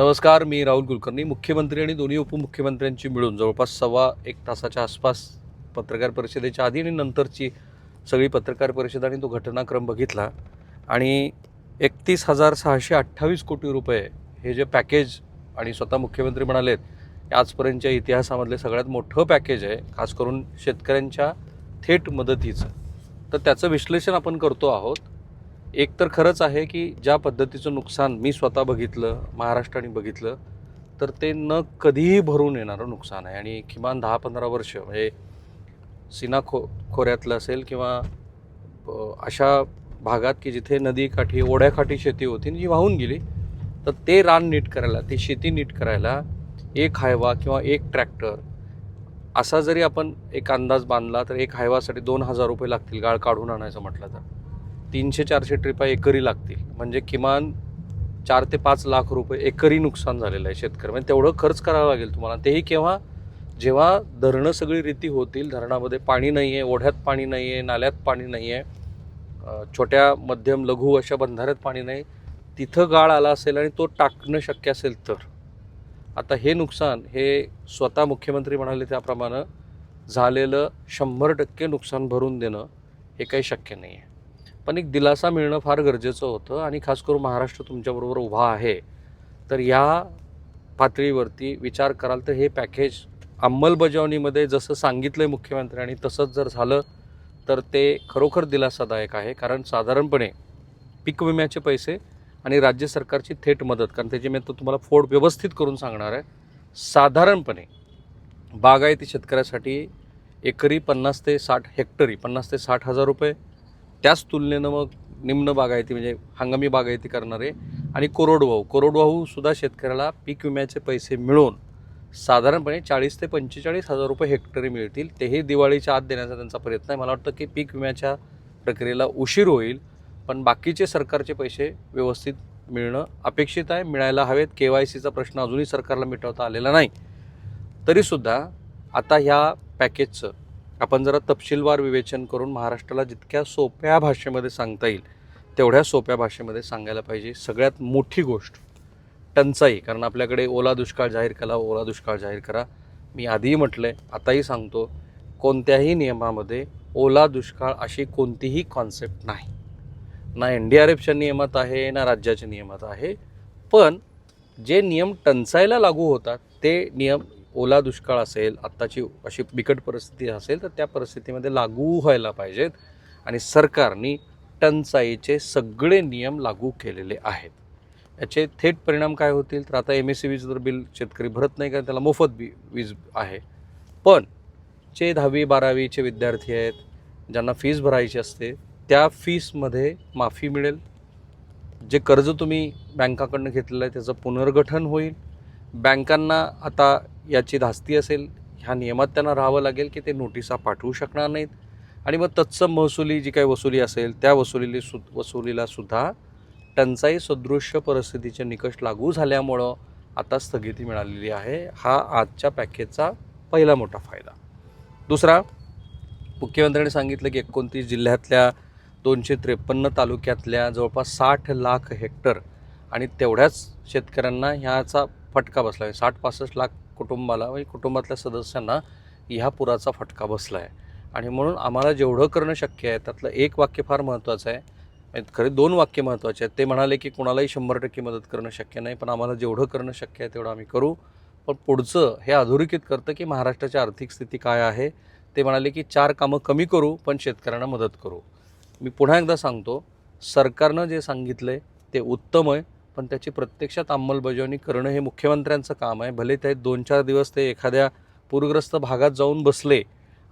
नमस्कार मी राहुल कुलकर्णी मुख्यमंत्री आणि दोन्ही उपमुख्यमंत्र्यांची मिळून जवळपास सव्वा एक तासाच्या आसपास पत्रकार परिषदेच्या आधी आणि नंतरची सगळी पत्रकार परिषद आणि तो घटनाक्रम बघितला. आणि एकतीस हजार सहाशे अठ्ठावीस कोटी रुपये हे जे पॅकेज आणि स्वतः मुख्यमंत्री म्हणालेत आजपर्यंतच्या इतिहासामधले सगळ्यात मोठं पॅकेज आहे खास करून शेतकऱ्यांच्या थेट मदतीचं. तर त्याचं विश्लेषण आपण करतो आहोत. एक तर खरंच आहे की ज्या पद्धतीचं नुकसान मी स्वतः बघितलं महाराष्ट्राने बघितलं तर ते न कधीही भरून येणारं नुकसान आहे. आणि किमान दहा पंधरा वर्ष म्हणजे सिना खो खोऱ्यातलं असेल किंवा अशा भागात की जिथे नदीकाठी ओढ्याकाठी शेती होती जी वाहून गेली तर ते रान नीट करायला ती शेती नीट करायला एक हायवा किंवा एक ट्रॅक्टर असा जरी आपण एक अंदाज बांधला तर एक हायवासाठी दोन हजार रुपये लागतील गाळ काढून आणायचं म्हटलं तर. तीनशे चारशे ट्रिपा एकरी लागतील. म्हणजे किमान चार ते पाच लाख रुपये एकरी नुकसान झालेलं आहे शेतकरी. म्हणजे तेवढं खर्च करावं लागेल तुम्हाला. तेही केव्हा? जेव्हा धरणं सगळी रीती होतील धरणामध्ये पाणी नाही आहे ओढ्यात पाणी नाही आहे नाल्यात पाणी नाही आहे छोट्या मध्यम लघु अशा बंधाऱ्यात पाणी नाही तिथं गाळ आला असेल आणि तो टाकणं शक्य असेल तर. आता हे नुकसान हे स्वतः मुख्यमंत्री म्हणाले त्याप्रमाणे झालेलं शंभर टक्के नुकसान भरून देणं हे काही शक्य नाही आहे पण एक दिलासा मिळणं फार गरजेचं होतं आणि खास करून महाराष्ट्र तुमच्याबरोबर उभा आहे. तर या पातळीवरती विचार कराल तर हे पॅकेज अंमलबजावणीमध्ये जसं सांगितलं आहे मुख्यमंत्र्यांनी तसंच जर झालं तर ते खरोखर दिलासादायक आहे. कारण साधारणपणे पीक विम्याचे पैसे आणि राज्य सरकारची थेट मदत कारण त्याची मी तो तुम्हाला फोड व्यवस्थित करून सांगणार आहे साधारणपणे बागायती शेतकऱ्यासाठी एकरी पन्नास ते साठ हेक्टरी पन्नास ते साठ हजार रुपये त्याच तुलनेनं मग निम्न बागायती म्हणजे हंगामी बागायती करणारे. आणि कोरडवाहू कोरडवाहू सुद्धा शेतकऱ्याला पीक विम्याचे पैसे मिळून साधारणपणे चाळीस ते पंचेचाळीस हजार रुपये हेक्टरी मिळतील. तेही दिवाळीच्या आत देण्याचा त्यांचा प्रयत्न आहे. मला वाटतं की पीक विम्याच्या प्रक्रियेला उशीर होईल पण बाकीचे सरकारचे पैसे व्यवस्थित मिळणं अपेक्षित आहे. मिळायला हवेत. के वाय सीचा प्रश्न अजूनही सरकारला मिटवता आलेला नाही. तरीसुद्धा आता ह्या पॅकेजचं आपण जरा तपशीलवार विवेचन करून महाराष्ट्राला जितक्या सोप्या भाषेमध्ये सांगता येईल तेवढ्या सोप्या भाषेमध्ये सांगायला पाहिजे. सगळ्यात मोठी गोष्ट टंचाई कारण आपल्याकडे ओला दुष्काळ जाहीर करा ओला दुष्काळ जाहीर करा. मी आधीही म्हटलं आहे आताही सांगतो कोणत्याही नियमामध्ये ओला दुष्काळ अशी कोणतीही कॉन्सेप्ट नाही. ना एन डी आर एफच्या नियमात आहे ना राज्याच्या नियमात आहे. पण जे नियम टंचाईला लागू होतात ते नियम ओला दुष्काळ असेल आत्ताची अशी बिकट परिस्थिती असेल तर त्या परिस्थितीमध्ये लागू व्हायला पाहिजेत आणि सरकारने टंचाईचे सगळे नियम लागू केलेले आहेत. याचे थेट परिणाम काय होतील? तर आता एम एस सी वीज जर बिल शेतकरी भरत नाही कारण त्याला मोफत बी वीज आहे. पण जे दहावी बारावीचे विद्यार्थी आहेत ज्यांना फीज भरायची असते त्या फीसमध्ये माफी मिळेल. जे कर्ज तुम्ही बँकाकडनं घेतलेलं आहे त्याचं पुनर्गठन होईल. बँकांना आता याची धास्ती असेल ह्या नियमात त्यांना राहावं लागेल की ते नोटिसा पाठवू शकणार नाहीत. आणि मग तत्सम महसुली जी काही वसुली असेल त्या वसुलीली सु वसुलीला सुद्धा टंचाई सदृश्य परिस्थितीचे निकष लागू झाल्यामुळं आता स्थगिती मिळालेली आहे. हा आजच्या पॅकेजचा पहिला मोठा फायदा. दुसरा मुख्यमंत्र्यांनी सांगितलं की एकोणतीस जिल्ह्यातल्या दोनशे त्रेपन्न तालुक्यातल्या जवळपास साठ लाख हेक्टर आणि तेवढ्याच शेतकऱ्यांना ह्याचा फटका बसला आहे. साठ पासष्ट लाख कुटुंबाला म्हणजे कुटुंबातल्या सदस्यांना ह्या पुराचा फटका बसला आहे आणि म्हणून आम्हाला जेवढं करणं शक्य आहे त्यातलं एक वाक्य फार महत्त्वाचं आहे. खरे दोन वाक्य महत्त्वाचे आहेत. ते म्हणाले की कुणालाही शंभर टक्के मदत करणं शक्य नाही पण आम्हाला जेवढं करणं शक्य आहे तेवढं आम्ही करू. पण पुढचं हे अधोरेखित करतं की महाराष्ट्राची आर्थिक स्थिती काय आहे. ते म्हणाले की चार कामं कमी करू पण शेतकऱ्यांना मदत करू. मी पुन्हा एकदा सांगतो सरकारनं जे सांगितलं आहे ते उत्तम आहे. पण त्याची प्रत्यक्षात अंमलबजावणी करणं हे मुख्यमंत्र्यांचं काम आहे. भले ते दोन चार दिवस ते एखाद्या पूरग्रस्त भागात जाऊन बसले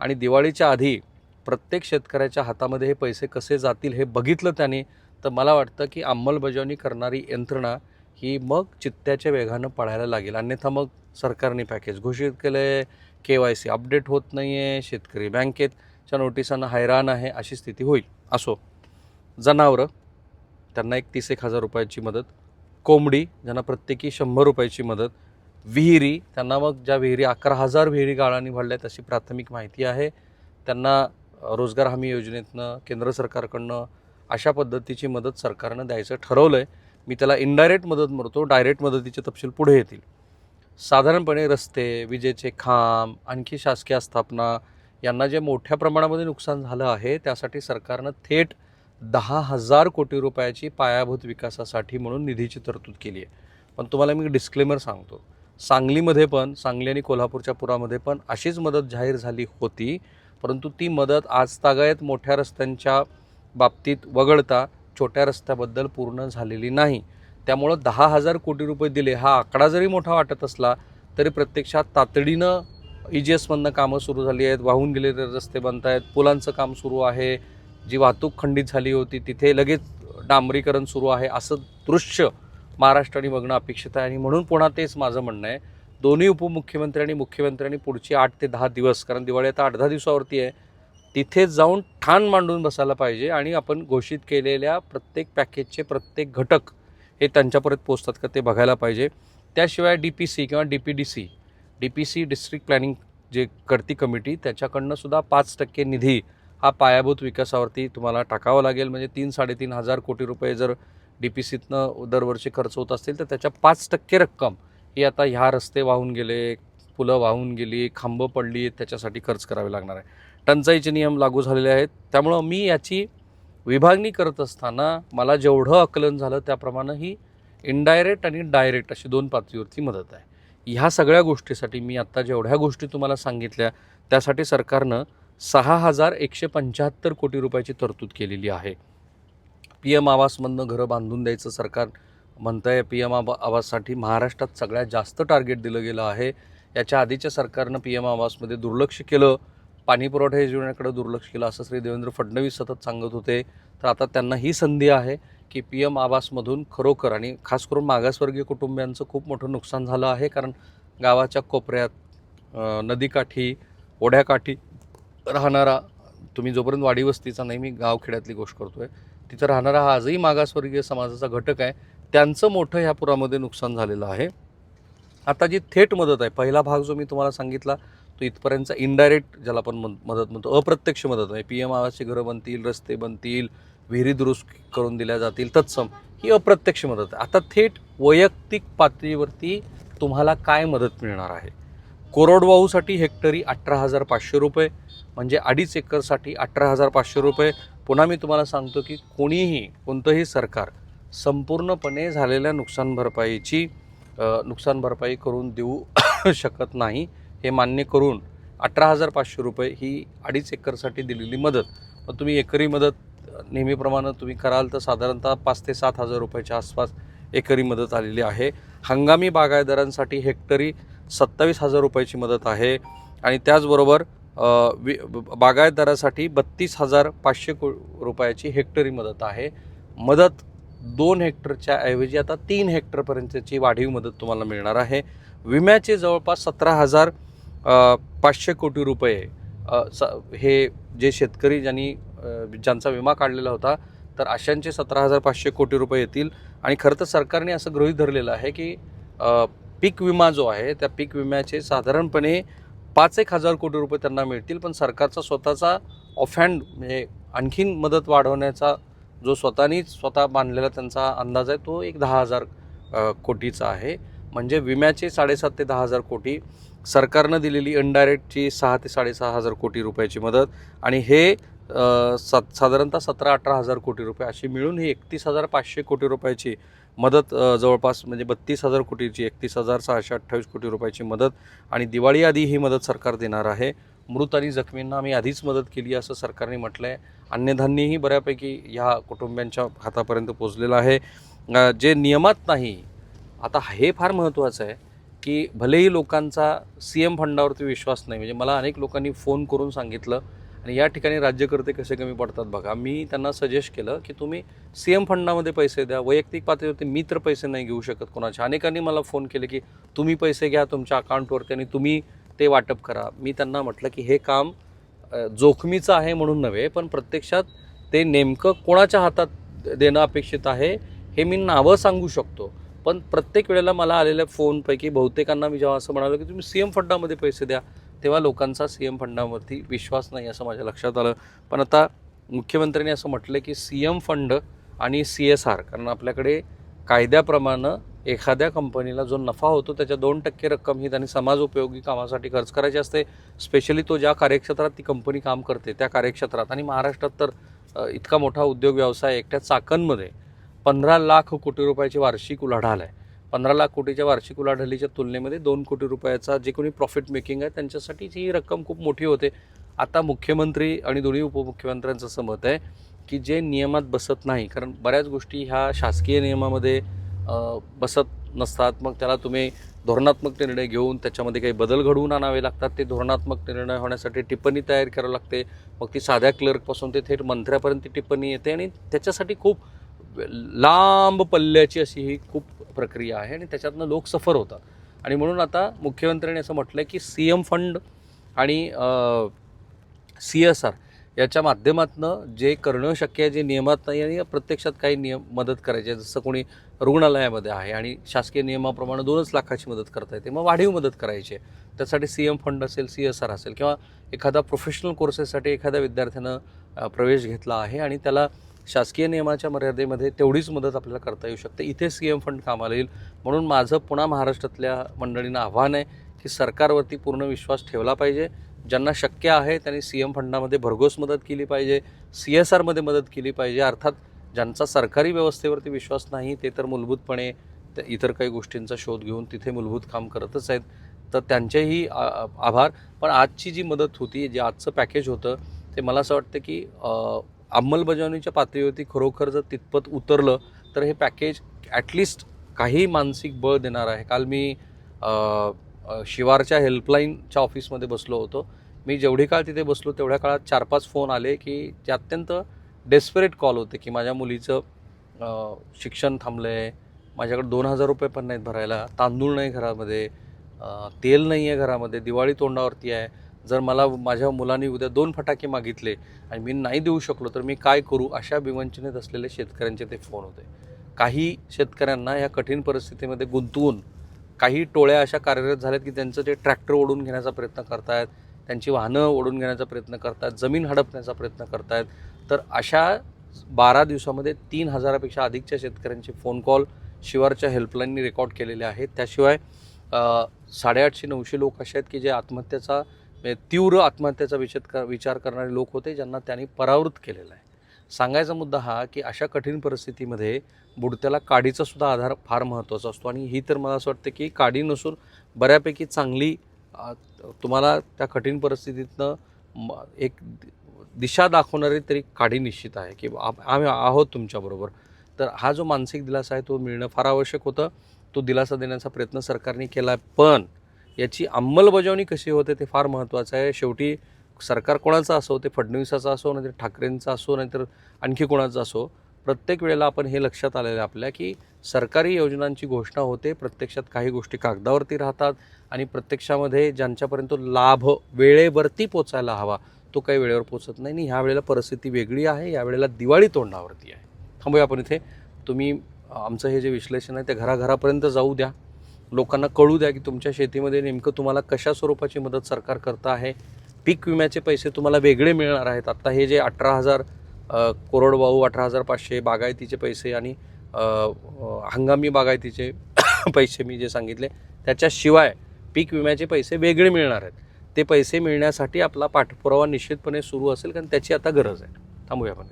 आणि दिवाळीच्या आधी प्रत्येक शेतकऱ्याच्या हातामध्ये हे पैसे कसे जातील हे बघितलं त्याने तर मला वाटतं की अंमलबजावणी करणारी यंत्रणा ही मग चित्त्याच्या वेगानं पळायला लागेल. अन्यथा मग सरकारने पॅकेज घोषित केलं आहे के वाय सी अपडेट होत नाही आहे शेतकरी बँकेतच्या नोटिसांना हैराण आहे अशी स्थिती होईल. असो जनावरं त्यांना एक तीस एक हजार रुपयाची मदत कोंबडी ज्यांना प्रत्येकी शंभर रुपयाची मदत. विहिरी त्यांना मग ज्या विहिरी अकरा हजार विहिरी गाळांनी भरल्या तशी प्राथमिक माहिती आहे. त्यांना रोजगार हमी योजनेतनं केंद्र सरकारकडनं अशा पद्धतीची मदत सरकारनं द्यायचं ठरवलं आहे मी त्याला इनडायरेक्ट मदत म्हणतो डायरेक्ट मदतीचे तपशील पुढे येतील. साधारणपणे रस्ते विजेचे खांब आणखी शासकीय आस्थापना यांना जे मोठ्या प्रमाणामध्ये नुकसान झालं आहे त्यासाठी सरकारनं थेट दहा हजार कोटी रुपयाची पायाभूत विकासासाठी म्हणून निधीची तरतूद केली आहे. पण तुम्हाला मी डिस्क्लेमर सांगतो. सांगलीमध्ये पण सांगली आणि कोल्हापूरच्या पुरामध्ये पण अशीच मदत जाहीर झाली होती. परंतु ती मदत आज तागायत मोठ्या रस्त्यांच्या बाबतीत वगळता छोट्या रस्त्याबद्दल पूर्ण झालेली नाही. त्यामुळं दहा हजार कोटी रुपये दिले हा आकडा जरी मोठा वाटत असला तरी प्रत्यक्षात तातडीनं ई जी एसमधनं कामं सुरू झाली आहेत. वाहून गेलेले रस्ते बनत आहेत पुलांचं काम सुरू आहे. जी वाहतूक खंडित झाली होती तिथे लगेच डांबरीकरण सुरू आहे असं दृश्य महाराष्ट्राने बघणं अपेक्षित आहे. आणि म्हणून पुन्हा तेच माझं म्हणणं आहे. दोन्ही उपमुख्यमंत्री आणि मुख्यमंत्र्यांनी पुढची आठ ते दहा दिवस कारण दिवाळी आता आठ दहा दिवसावरती आहे तिथे जाऊन ठाण मांडून बसायला पाहिजे आणि आपण घोषित केलेल्या प्रत्येक पॅकेजचे प्रत्येक घटक हे त्यांच्यापर्यंत पोचतात का ते बघायला पाहिजे. त्याशिवाय डी पी सी किंवा D P D C D P C district planning जे करती कमिटी त्याच्याकडनं सुद्धा पाच टक्के निधी हा पायाभूत विकासावरती तुम्हाला टाकावा लागेल. म्हणजे तीन साडेतीन हजार कोटी रुपये जर डी पी सीतनं दरवर्षी खर्च होत असतील तर त्याच्या पाच टक्के रक्कम ही आता ह्या रस्ते वाहून गेले पुलं वाहून गेली खांबं पडली त्याच्यासाठी खर्च करावे लागणार आहे. टंचाईचे नियम लागू झालेले आहेत. त्यामुळं मी याची विभागणी करत असताना मला जेवढं आकलन झालं त्याप्रमाणे ही इनडायरेक्ट आणि डायरेक्ट अशी दोन पातळीवरती मदत आहे. ह्या सगळ्या गोष्टीसाठी मी आत्ता जेवढ्या गोष्टी तुम्हाला सांगितल्या त्यासाठी सरकारनं सहा हजार एकशे पंच्याहत्तर कोटी रुपयाची तरतूद केलेली आहे. पी एम आवासमधनं घरं बांधून द्यायचं सरकार म्हणतं आहे पी एम आबा आवाससाठी महाराष्ट्रात सगळ्यात जास्त टार्गेट दिलं गेलं आहे. याच्या आधीच्या सरकारनं पी एम आवासमध्ये दुर्लक्ष केलं. पाणी पुरवठा योजनेकडे दुर्लक्ष केलं असं श्री देवेंद्र फडणवीस सतत सांगत होते. तर आता त्यांना ही संधी आहे की पी एम आवासमधून खरोखर आणि खास करून मागासवर्गीय कुटुंबियांचं खूप मोठं नुकसान झालं आहे. कारण गावाच्या कोपऱ्यात नदीकाठी ओढ्याकाठी राहणारा तुम्ही जोपर्यंत वाडी वस्तीचा नाही मी गावखेड्यातली गोष्ट करतोय तिथं राहणारा हा आजही मागासवर्गीय समाजाचा घटक आहे. त्यांचं मोठं ह्या पुरामध्ये नुकसान झालेलं आहे. आता जी थेट मदत आहे पहिला भाग जो मी तुम्हाला सांगितला तो इथपर्यंतचा इनडायरेक्ट ज्याला आपण मदत म्हणतो अप्रत्यक्ष मदत आहे. पी एम आवासची घरं बनतील रस्ते बनतील विहिरी दुरुस्त करून दिल्या जातील तत्सम ही अप्रत्यक्ष मदत आहे. आता थेट वैयक्तिक पातळीवरती तुम्हाला काय मदत मिळणार आहे? कोरडवाहूसाठी हेक्टरी अठरा हजार पाचशे रुपये म्हणजे अडीच एकरसाठी अठरा हजार पाचशे रुपये. पुन्हा मी तुम्हाला सांगतो की कोणीही कोणतंही सरकार संपूर्णपणे झालेल्या नुकसान भरपाईची नुकसान भरपाई करून देऊ शकत नाही. हे मान्य करून अठरा हजार पाचशे रुपये ही अडीच एकरसाठी दिलेली मदत. मग तुम्ही एकरी मदत नेहमीप्रमाणे तुम्ही कराल तर साधारणतः पाच ते सात हजार रुपयाच्या आसपास एकरी मदत आलेली आहे. हंगामी बागायतदारांसाठी हेक्टरी सत्तावीस हजार रुपयाची मदत आहे. आणि त्याचबरोबर वि ब- बागायतदारासाठी बत्तीस हजार पाचशे को रुपयाची हेक्टरी मदत आहे. मदत दोन हेक्टरच्या ऐवजी आता तीन हेक्टरपर्यंतची वाढीव मदत तुम्हाला मिळणार आहे. विम्याचे जवळपास सतरा हजार पाचशे कोटी रुपये स हे जे शेतकरी ज्यांनी ज्यांचा विमा काढलेला होता तर अशांचे सतरा हजार पाचशे कोटी रुपये येतील. आणि खरं तर सरकारने असं गृहीत धरलेलं आहे की पीक विमा जो आहे त्या पीक विम्याचे साधारणपणे पाच एक हजार कोटी रुपये त्यांना मिळतील पण सरकारचा स्वतःचा ऑफहँड म्हणजे आणखीन मदत वाढवण्याचा जो स्वतःनी स्वतः बांधलेला त्यांचा अंदाज आहे तो एक दहा हजार कोटीचा आहे. म्हणजे विम्याचे साडेसात ते दहा हजार कोटी सरकारनं दिलेली इनडायरेक्टची सहा ते साडेसहा हजार कोटी रुपयाची मदत आणि हे अ, सात साधारणतः सतरा अठरा हजार कोटी रुपये अशी मिळून ही एकतीस हजार पाचशे कोटी रुपयाची मदत जवळपास म्हणजे बत्तीस हजार कोटीची एकतीस हजार सहाशे अठ्ठावीस कोटी रुपयाची मदत आणि दिवाळी आधी ही मदत सरकार देणार आहे. मृत आणि जखमींना आम्ही आधीच मदत केली असं सरकारने म्हटलं आहे अन्नधान्यही बऱ्यापैकी ह्या कुटुंबियांच्या हातापर्यंत पोचलेलं आहे. जे नियमात नाही आता हे फार महत्त्वाचं आहे की भलेही लोकांचा सी एम फंडावरती विश्वास नाही म्हणजे मला अनेक लोकांनी फोन करून सांगितलं आणि या ठिकाणी राज्यकर्ते कसे कमी पडतात बघा मी त्यांना सजेस्ट केलं की तुम्ही सी एम फंडामध्ये पैसे द्या वैयक्तिक पातळीवरती मी तर पैसे नाही घेऊ शकत कोणाच्या अनेकांनी मला फोन केले की तुम्ही पैसे घ्या तुमच्या अकाउंटवरती आणि तुम्ही ते वाटप करा. मी त्यांना म्हटलं की हे काम जोखमीचं आहे म्हणून नव्हे पण प्रत्यक्षात ते नेमकं कोणाच्या हातात देणं अपेक्षित आहे हे मी नावं सांगू शकतो. पण प्रत्येक वेळेला मला आलेल्या फोनपैकी बहुतेकांना मी जेव्हा असं म्हणालो की तुम्ही सी एम फंडामध्ये पैसे द्या तेव्हा लोकांचा सी एम फंडावरती विश्वास नाही असं माझ्या लक्षात आलं. पण आता मुख्यमंत्र्यांनी असं म्हटलं की सी एम फंड आणि सी एस आर कारण आपल्याकडे कायद्याप्रमाणे एखाद्या कंपनीला जो नफा होतो त्याच्या दोन टक्के रक्कम ही त्यांनी समाज उपयोगी कामासाठी खर्च करायची असते. स्पेशली तो ज्या कार्यक्षेत्रात ती कंपनी काम करते त्या कार्यक्षेत्रात. आणि महाराष्ट्रात तर इतका मोठा उद्योग व्यवसाय एकट्या चाकणमध्ये पंधरा लाख कोटी रुपयाची वार्षिक उलाढाल आहे. पंधरा लाख कोटीच्या वार्षिक उलाढालीच्या तुलनेमध्ये दोन कोटी रुपयाचा जे कोणी प्रॉफिट मेकिंग आहे त्यांच्यासाठी ही रक्कम खूप मोठी होते. आता मुख्यमंत्री आणि दोन्ही उपमुख्यमंत्र्यांचं असं मत आहे की जे नियमात बसत नाही कारण बऱ्याच गोष्टी ह्या शासकीय नियमामध्ये बसत नसतात. मग त्याला तुम्ही धोरणात्मक निर्णय घेऊन त्याच्यामध्ये काही बदल घडवून आणावे लागतात. ते धोरणात्मक निर्णय होण्यासाठी टिप्पणी तयार करावी लागते. मग ती साध्या क्लर्कपासून ते थेट मंत्र्यापर्यंत ती टिप्पणी येते आणि त्याच्यासाठी खूप लांब पल्ल्याची अशी ही खूप प्रक्रिया आहे आणि त्याच्यातनं लोक सफर होतात. आणि म्हणून आता मुख्यमंत्र्यांनी असं म्हटलं की सी एम फंड आणि सी एस आर याच्या माध्यमातनं जे करणं शक्य आहे जे नियमात नाही आणि प्रत्यक्षात काही नियम मदत करायची आहे जसं कोणी रुग्णालयामध्ये आहे आणि शासकीय नियमाप्रमाणे दोनच लाखाची मदत करता येते मग वाढीव मदत करायची आहे. त्यासाठी सी एम फंड असेल सी एस आर असेल किंवा एखादा प्रोफेशनल कोर्सेससाठी एखाद्या विद्यार्थ्यानं प्रवेश घेतला आहे आणि त्याला शासकीय नियमाच्या मर्यादेमध्ये तेवढीच मदत आपल्याला करता येऊ शकते. इथे सी एम फंड कामाला येईल. म्हणून माझं पुन्हा महाराष्ट्रातल्या मंडळींना आव्हान आहे की सरकारवरती पूर्ण विश्वास ठेवला पाहिजे. ज्यांना शक्य आहे त्यांनी सी एम फंडामध्ये भरघोस मदत केली पाहिजे. सी एस आरमध्ये मदत केली पाहिजे. अर्थात ज्यांचा सरकारी व्यवस्थेवरती विश्वास नाही ते तर मूलभूतपणे इतर काही गोष्टींचा शोध घेऊन तिथे मूलभूत काम करतच आहेत. तर त्यांचेही आ- आभार. पण आजची जी मदत होती जे आजचं पॅकेज होतं ते मला असं वाटतं की अंमलबजावणीच्या पातळीवरती खरोखर जर तितपत उतरलं तर हे पॅकेज ॲटलिस्ट काही मानसिक बळ देणार आहे. काल मी शिवारच्या हेल्पलाईनच्या ऑफिसमध्ये बसलो होतो. मी जेवढी काळ तिथे बसलो तेवढ्या काळात चार पाच फोन आले की जे अत्यंत डेस्परेट कॉल होते की माझ्या मुलीचं शिक्षण थांबलं आहे माझ्याकडे दोन हजार रुपये पण नाहीत भरायला तांदूळ नाही घरामध्ये तेल नाही आहे घरामध्ये दिवाळी तोंडावरती आहे. जर मला माझ्या मुलांनी उद्या दोन फटाके मागितले आणि मी नाही देऊ शकलो तर मी काय करू? अशा विवंचनेत असलेले शेतकऱ्यांचे ते फोन होते. काही शेतकऱ्यांना या कठीण परिस्थितीमध्ये गुंतवून काही टोळ्या अशा कार्यरत झाल्यात की त्यांचं ते ट्रॅक्टर ओढून घेण्याचा प्रयत्न करतायत त्यांची वाहनं ओढून घेण्याचा प्रयत्न करतायत जमीन हडपण्याचा प्रयत्न करतायत. तर अशा बारा दिवसामध्ये तीन हजारापेक्षा अधिकच्या शेतकऱ्यांचे फोन कॉल शिवारच्या हेल्पलाईननी रेकॉर्ड केलेले आहेत. त्याशिवाय साडेआठशे नऊशे लोक असे आहेत की जे आत्महत्येचा म्हणजे तीव्र आत्महत्येचा विचार कर विचार करणारे लोक होते ज्यांना त्यांनी परावृत केलेला आहे. सांगायचा मुद्दा हा की अशा कठीण परिस्थितीमध्ये बुडत्याला काडीचा सुद्धा आधार फार महत्त्वाचा असतो आणि ही तर मला असं वाटतं की काडी नसून बऱ्यापैकी चांगली तुम्हाला त्या कठीण परिस्थितीतनं एक दिशा दाखवणारी तरी काडी निश्चित आहे की आम्ही आहोत तुमच्याबरोबर तर हा जो मानसिक दिलासा आहे तो मिळणं फार आवश्यक होतं. तो दिलासा देण्याचा प्रयत्न सरकारने केला पण याची अंमलबजावणी कशी होते ते फार महत्त्वाचं आहे. शेवटी सरकार कोणाचं असो ते फडणवीसाचं असो नाहीतर ठाकरेंचं असो नाहीतर आणखी कोणाचं असो प्रत्येक वेळेला आपण हे लक्षात आलेलं आहे आपल्या की सरकारी योजनांची घोषणा होते प्रत्यक्षात काही गोष्टी कागदावरती राहतात आणि प्रत्यक्षामध्ये ज्यांच्यापर्यंत लाभ वेळेवरती पोचायला हवा तो काही वेळेवर पोचत नाही आणि ह्या वेळेला परिस्थिती वेगळी आहे यावेळेला दिवाळी तोंडावरती आहे. थांबूया आपण इथे. तुम्ही आमचं हे जे विश्लेषण आहे ते घराघरापर्यंत जाऊ द्या. लोकांना कळू द्या की तुमच्या शेतीमध्ये नेमकं तुम्हाला कशा स्वरूपाची मदत सरकार करतं आहे. पीक विम्याचे पैसे तुम्हाला वेगळे मिळणार आहेत. आत्ता हे जे अठरा हजार कोरडवाहू अठरा हजार पाचशे बागायतीचे पैसे आणि हंगामी बागायतीचे पैसे मी जे सांगितले त्याच्याशिवाय पीक विम्याचे पैसे वेगळे मिळणार आहेत. ते पैसे मिळण्यासाठी आपला पाठपुरावा निश्चितपणे सुरू असेल कारण त्याची आता गरज आहे. थांबूया आपण.